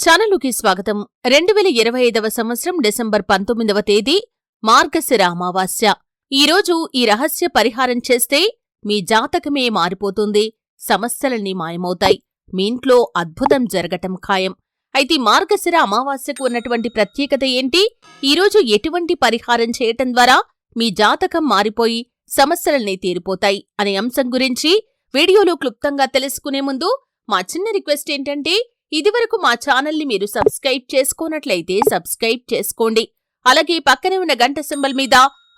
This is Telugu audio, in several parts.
ఛానలుకి స్వాగతం. రెండు వేల ఇరవై ఐదవ సంవత్సరం డిసెంబర్ పంతొమ్మిదవ తేదీ మార్గశిర అమావాస్య. ఈరోజు ఈ రహస్య పరిహారం చేస్తే మీ జాతకమే మారిపోతుంది సమస్యలన్నీ మాయమవుతాయి మీ ఇంట్లో అద్భుతం జరగటం ఖాయం. అయితే మార్గశిర అమావాస్యకు ఉన్నటువంటి ప్రత్యేకత ఏంటి? ఈరోజు ఎటువంటి పరిహారం చేయటం ద్వారా మీ జాతకం మారిపోయి సమస్యలన్నీ తీరిపోతాయి అనే అంశం గురించి వీడియోలో క్లుప్తంగా తెలుసుకునే ముందు మా చిన్న రిక్వెస్ట్ ఏంటంటే ఇదివరకు మా ఛానల్ని మీరు సబ్స్క్రైబ్ చేసుకోనట్లయితే సబ్స్క్రైబ్ చేసుకోండి. అలాగే పక్కనే ఉన్న గంట సింబల్ మీద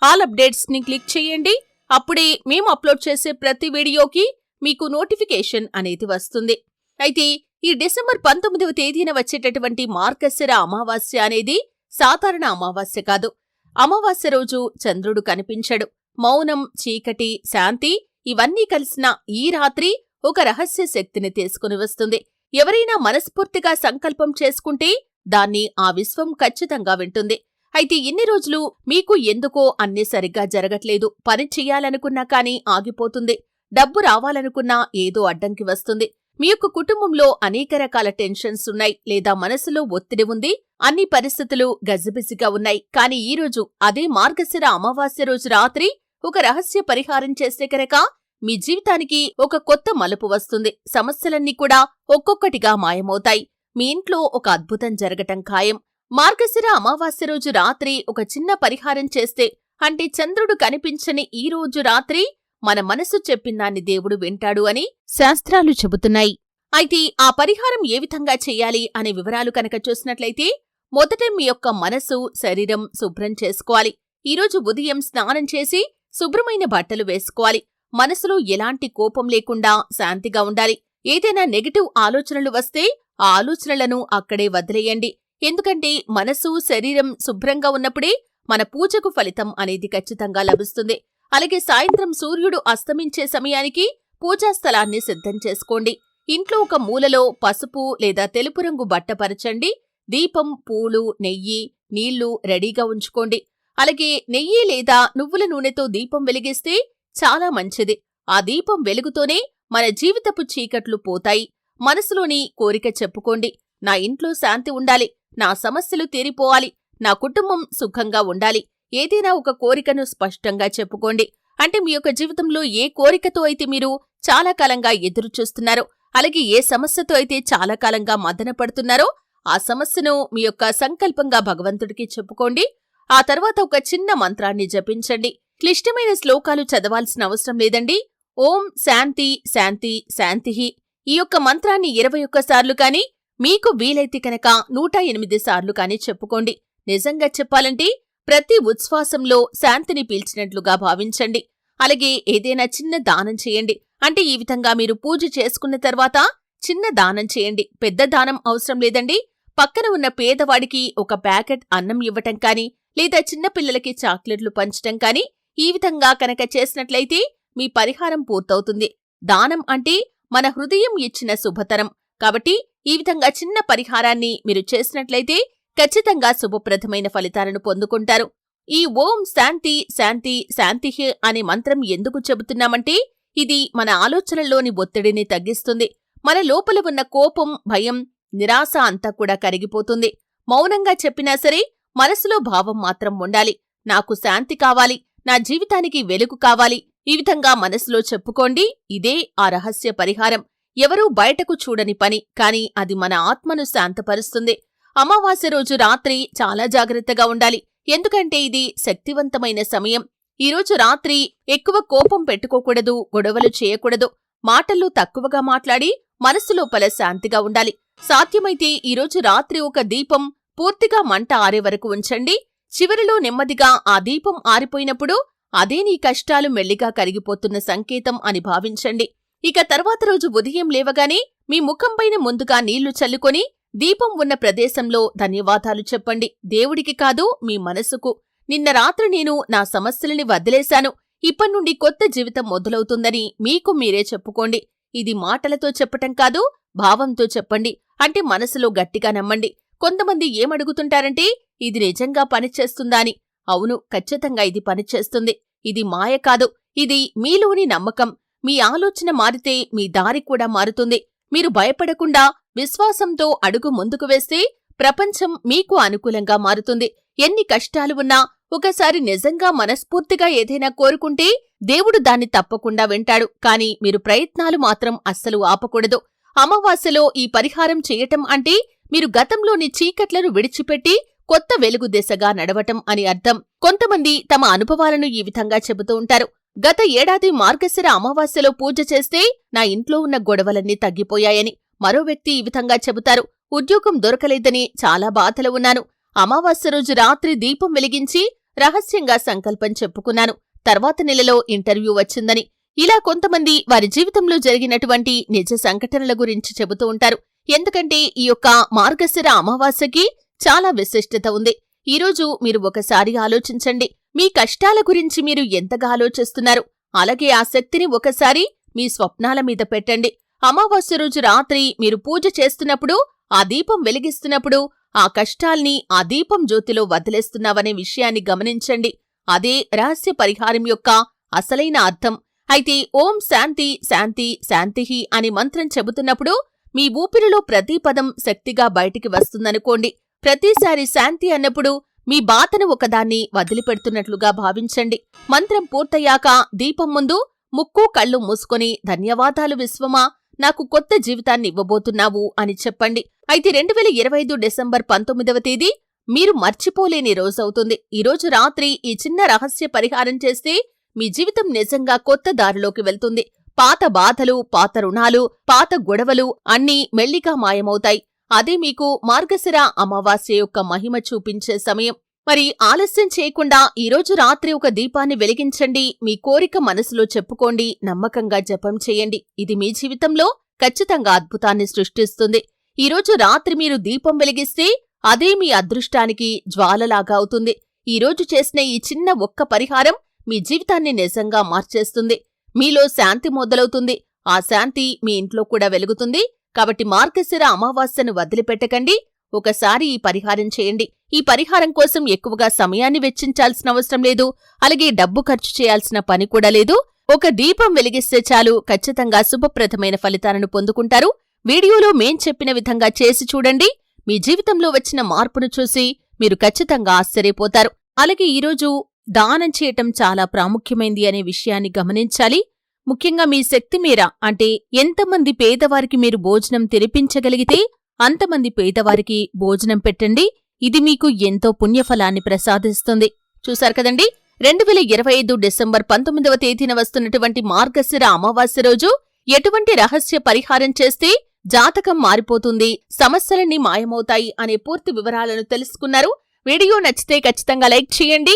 ఆల్ అప్డేట్స్ని క్లిక్ చేయండి. అప్పుడే మేము అప్లోడ్ చేసే ప్రతి వీడియోకి మీకు నోటిఫికేషన్ అనేది వస్తుంది. అయితే ఈ డిసెంబర్ పంతొమ్మిదవ తేదీన వచ్చేటటువంటి మార్గశిర అమావాస్య అనేది సాధారణ అమావాస్య కాదు. అమావాస్య రోజు చంద్రుడు కనిపించడు. మౌనం చీకటి శాంతి ఇవన్నీ కలిసిన ఈ రాత్రి ఒక రహస్య శక్తిని తీసుకుని వస్తుంది. ఎవరైనా మనస్ఫూర్తిగా సంకల్పం చేసుకుంటే దాన్ని ఆ విశ్వం ఖచ్చితంగా వింటుంది. అయితే ఇన్ని రోజులు మీకు ఎందుకో అన్నీ సరిగ్గా జరగట్లేదు. పని చెయ్యాలనుకున్నా కానీ ఆగిపోతుంది. డబ్బు రావాలనుకున్నా ఏదో అడ్డంకి వస్తుంది. మీ యొక్క కుటుంబంలో అనేక రకాల టెన్షన్స్ ఉన్నాయి. లేదా మనసులో ఒత్తిడి ఉంది. అన్ని పరిస్థితులు గజిబిజిగా ఉన్నాయి. కానీ ఈ రోజు అదే మార్గశిర అమావాస్య రోజు రాత్రి ఒక రహస్య పరిహారం చేసే కనుక మీ జీవితానికి ఒక కొత్త మలుపు వస్తుంది. సమస్యలన్నీ కూడా ఒక్కొక్కటిగా మాయమవుతాయి. మీ ఇంట్లో ఒక అద్భుతం జరగటం ఖాయం. మార్గశిర అమావాస్య రోజు రాత్రి ఒక చిన్న పరిహారం చేస్తే అంటే చంద్రుడు కనిపించని ఈ రోజు రాత్రి మన మనసు చెప్పిందాన్ని దేవుడు వింటాడు అని శాస్త్రాలు చెబుతున్నాయి. అయితే ఆ పరిహారం ఏ విధంగా చెయ్యాలి అనే వివరాలు కనుక చూసినట్లయితే మొదట మీ యొక్క మనసు శరీరం శుభ్రం చేసుకోవాలి. ఈరోజు ఉదయం స్నానం చేసి శుభ్రమైన బట్టలు వేసుకోవాలి. మనసులో ఎలాంటి కోపం లేకుండా శాంతిగా ఉండాలి. ఏదైనా నెగటివ్ ఆలోచనలు వస్తే ఆ ఆలోచనలను అక్కడే వదిలేయండి. ఎందుకంటే మనసు శరీరం శుభ్రంగా ఉన్నప్పుడే మన పూజకు ఫలితం అనేది ఖచ్చితంగా లభిస్తుంది. అలాగే సాయంత్రం సూర్యుడు అస్తమించే సమయానికి పూజా స్థలాన్ని సిద్ధం చేసుకోండి. ఇంట్లో ఒక మూలలో పసుపు లేదా తెలుపు రంగు బట్టపరచండి దీపం పూలు నెయ్యి నీళ్ళు రెడీగా ఉంచుకోండి. అలాగే నెయ్యి లేదా నువ్వుల నూనెతో దీపం వెలిగిస్తే చాలా మంచిది. ఆ దీపం వెలుగుతోనే మన జీవితపు చీకట్లు పోతాయి. మనసులోని కోరిక చెప్పుకోండి. నా ఇంట్లో శాంతి ఉండాలి. నా సమస్యలు తీరిపోవాలి. నా కుటుంబం సుఖంగా ఉండాలి. ఏదైనా ఒక కోరికను స్పష్టంగా చెప్పుకోండి. అంటే మీ యొక్క జీవితంలో ఏ కోరికతో అయితే మీరు చాలా కాలంగా ఎదురు చూస్తున్నారో అలాగే ఏ సమస్యతో అయితే చాలా కాలంగా మదన పడుతున్నారో ఆ సమస్యను మీ యొక్క సంకల్పంగా భగవంతుడికి చెప్పుకోండి. ఆ తర్వాత ఒక చిన్న మంత్రాన్ని జపించండి. క్లిష్టమైన శ్లోకాలు చదవాల్సిన అవసరం లేదండి. ఓం శాంతి శాంతి శాంతిహి ఈ యొక్క మంత్రాన్ని ఇరవై ఒక్కసార్లు కానీ మీకు వీలైతే కనుక నూట ఎనిమిది సార్లు కానీ చెప్పుకోండి. నిజంగా చెప్పాలంటే ప్రతి ఉచ్ఛ్వాసంలో శాంతిని పీల్చినట్లుగా భావించండి. అలాగే ఏదైనా చిన్న దానం చేయండి. అంటే ఈ విధంగా మీరు పూజ చేసుకున్న తర్వాత చిన్న దానం చేయండి. పెద్ద దానం అవసరం లేదండి. పక్కన ఉన్న పేదవాడికి ఒక ప్యాకెట్ అన్నం ఇవ్వటం కానీ లేదా చిన్నపిల్లలకి చాక్లెట్లు పంచటం కానీ ఈ విధంగా కనుక చేసినట్లయితే మీ పరిహారం పూర్తవుతుంది. దానం అంటే మన హృదయం ఇచ్చిన శుభతరం. కాబట్టి ఈ విధంగా చిన్న పరిహారాన్ని మీరు చేసినట్లయితే ఖచ్చితంగా శుభప్రదమైన ఫలితాలను పొందుకుంటారు. ఈ ఓం శాంతి శాంతి శాంతిహి అనే మంత్రం ఎందుకు చెబుతున్నామంటే ఇది మన ఆలోచనల్లోని ఒత్తిడిని తగ్గిస్తుంది. మన లోపల ఉన్న కోపం భయం నిరాశ అంతా కూడా కరిగిపోతుంది. మౌనంగా చెప్పినా సరే మనసులో భావం మాత్రం ఉండాలి. నాకు శాంతి కావాలి. నా జీవితానికి వెలుగు కావాలి. ఈ విధంగా మనసులో చెప్పుకోండి. ఇదే ఆ రహస్య పరిహారం. ఎవరూ బయటకు చూడని పని కాని అది మన ఆత్మను శాంతపరుస్తుంది. అమావాస్య రోజు రాత్రి చాలా జాగ్రత్తగా ఉండాలి. ఎందుకంటే ఇది శక్తివంతమైన సమయం. ఈరోజు రాత్రి ఎక్కువ కోపం పెట్టుకోకూడదు గొడవలు చేయకూడదు. మాటల్లో తక్కువగా మాట్లాడి మనసు లోపల శాంతిగా ఉండాలి. సాధ్యమైతే ఈరోజు రాత్రి ఒక దీపం పూర్తిగా మంట ఆరే వరకు ఉంచండి. చివరిలో నెమ్మదిగా ఆ దీపం ఆరిపోయినప్పుడు అదే నీ కష్టాలు మెల్లిగా కరిగిపోతున్న సంకేతం అని భావించండి. ఇక తర్వాత రోజు ఉదయం లేవగానే మీ ముఖంపైన ముందుగా నీళ్ళు చల్లుకొని దీపం ఉన్న ప్రదేశంలో ధన్యవాదాలు చెప్పండి. దేవుడికి కాదు మీ మనసుకు. నిన్న రాత్రి నేను నా సమస్యలని వదిలేశాను. ఇప్పటినుండి కొత్త జీవితం మొదలవుతుందని మీకు మీరే చెప్పుకోండి. ఇది మాటలతో చెప్పటం కాదు భావంతో చెప్పండి. అంటే మనసులో గట్టిగా నమ్మండి. కొంతమంది ఏమడుగుతుంటారంటే ఇది నిజంగా పనిచేస్తుందా అని అవును ఖచ్చితంగా ఇది పనిచేస్తుంది. ఇది మాయ కాదు. ఇది మీలోని నమ్మకం. మీ ఆలోచన మారితే మీ దారి కూడా మారుతుంది. మీరు భయపడకుండా విశ్వాసంతో అడుగు ముందుకు వేస్తే ప్రపంచం మీకు అనుకూలంగా మారుతుంది. ఎన్ని కష్టాలు ఉన్నా ఒకసారి నిజంగా మనస్ఫూర్తిగా ఏదైనా కోరుకుంటే దేవుడు దాన్ని తప్పకుండా వింటాడు. కాని మీరు ప్రయత్నాలు మాత్రం అస్సలు ఆపకూడదు. అమావాస్యలో ఈ పరిహారం చేయటం అంటే మీరు గతంలోని చీకట్లను విడిచిపెట్టి కొత్త వెలుగు దిశగా నడవటం అని అర్థం. కొంతమంది తమ అనుభవాలను ఈ విధంగా చెబుతూ ఉంటారు. గత ఏడాది మార్గశిర అమావాస్యలో పూజ చేస్తే నా ఇంట్లో ఉన్న గొడవలన్నీ తగ్గిపోయాయని మరో వ్యక్తి ఈ విధంగా చెబుతారు. ఉద్యోగం దొరకలేదని చాలా బాధలో ఉన్నాను. అమావాస్య రోజు రాత్రి దీపం వెలిగించి రహస్యంగా సంకల్పం చెప్పుకున్నాను. తర్వాత నెలలో ఇంటర్వ్యూ వచ్చిందని. ఇలా కొంతమంది వారి జీవితంలో జరిగినటువంటి నిజ సంఘటనల గురించి చెబుతూ ఉంటారు. ఎందుకంటే ఈ యొక్క మార్గశిర అమావాస్యకి చాలా విశిష్టత ఉంది. ఈరోజు మీరు ఒకసారి ఆలోచించండి. మీ కష్టాల గురించి మీరు ఎంతగా ఆలోచిస్తున్నారు? అలాగే ఆ శక్తిని ఒకసారి మీ స్వప్నాల మీద పెట్టండి. అమావాస్య రోజు రాత్రి మీరు పూజ చేస్తున్నప్పుడు ఆ దీపం వెలిగిస్తున్నప్పుడు ఆ కష్టాల్ని ఆ దీపం జ్యోతిలో వదిలేస్తున్నావనే విషయాన్ని గమనించండి. అదే రహస్య పరిహారం యొక్క అసలైన అర్థం. అయితే ఓం శాంతి శాంతి శాంతిహి అని మంత్రం చెబుతున్నప్పుడు మీ ఊపిరిలో ప్రతి పదం శక్తిగా బయటికి వస్తుందనుకోండి. ప్రతిసారి శాంతి అన్నప్పుడు మీ బాధను ఒకదాన్ని వదిలిపెడుతున్నట్లుగా భావించండి. మంత్రం పూర్తయ్యాక దీపం ముందు ముక్కు కళ్ళు మూసుకొని ధన్యవాదాలు విశ్వమా నాకు కొత్త జీవితాన్ని ఇవ్వబోతున్నావు అని చెప్పండి. అయితే రెండు వేల ఇరవై ఐదు డిసెంబర్ పంతొమ్మిదవ తేదీ మీరు మర్చిపోలేని రోజవుతుంది ఈరోజు రాత్రి ఈ చిన్న రహస్య పరిహారం చేస్తే మీ జీవితం నిజంగా కొత్త దారిలోకి వెళ్తుంది. పాత బాధలు పాత రుణాలు పాత గొడవలు అన్నీ మెల్లిగా మాయమవుతాయి. అదే మీకు మార్గశిర అమావాస్య యొక్క మహిమ చూపించే సమయం. మరి ఆలస్యం చేయకుండా ఈరోజు రాత్రి ఒక దీపాన్ని వెలిగించండి. మీ కోరిక మనసులో చెప్పుకోండి. నమ్మకంగా జపం చేయండి. ఇది మీ జీవితంలో ఖచ్చితంగా అద్భుతాన్ని సృష్టిస్తుంది. ఈరోజు రాత్రి మీరు దీపం వెలిగిస్తే అదే మీ అదృష్టానికి జ్వాలలాగా అవుతుంది. ఈరోజు చేసిన ఈ చిన్న ఒక్క పరిహారం మీ జీవితాన్ని నిజంగా మార్చేస్తుంది. మీలో శాంతి మొదలవుతుంది. ఆ శాంతి మీ ఇంట్లో కూడా వెలుగుతుంది. కాబట్టి మార్గశిర అమావాస్యను వదిలిపెట్టకండి. ఒకసారి ఈ పరిహారం చేయండి. ఈ పరిహారం కోసం ఎక్కువగా సమయాన్ని వెచ్చించాల్సిన అవసరం లేదు. అలాగే డబ్బు ఖర్చు చేయాల్సిన పని కూడా లేదు. ఒక దీపం వెలిగిస్తే చాలు. ఖచ్చితంగా శుభప్రదమైన ఫలితాలను పొందుకుంటారు. వీడియోలో మేం చెప్పిన విధంగా చేసి చూడండి. మీ జీవితంలో వచ్చిన మార్పును చూసి మీరు ఖచ్చితంగా ఆశ్చర్యపోతారు. అలాగే ఈరోజు దానం చేయటం చాలా ప్రాముఖ్యమైంది అనే విషయాన్ని గమనించాలి. ముఖ్యంగా మీ శక్తి మీర అంటే ఎంతమంది పేదవారికి మీరు భోజనం తెరిపించగలిగితే అంతమంది పేదవారికి భోజనం పెట్టండి. ఇది మీకు ఎంతో పుణ్యఫలాన్ని ప్రసాదిస్తుంది. చూశారు కదండి? రెండు వేల ఇరవై ఐదు డిసెంబర్ పంతొమ్మిదవ తేదీన వస్తున్నటువంటి మార్గశిర అమావాస్య రోజు ఎటువంటి రహస్య పరిహారం చేస్తే జాతకం మారిపోతుంది సమస్యలన్నీ మాయమవుతాయి అనే పూర్తి వివరాలను తెలుసుకున్నారు. వీడియో నచ్చితే ఖచ్చితంగా లైక్ చేయండి.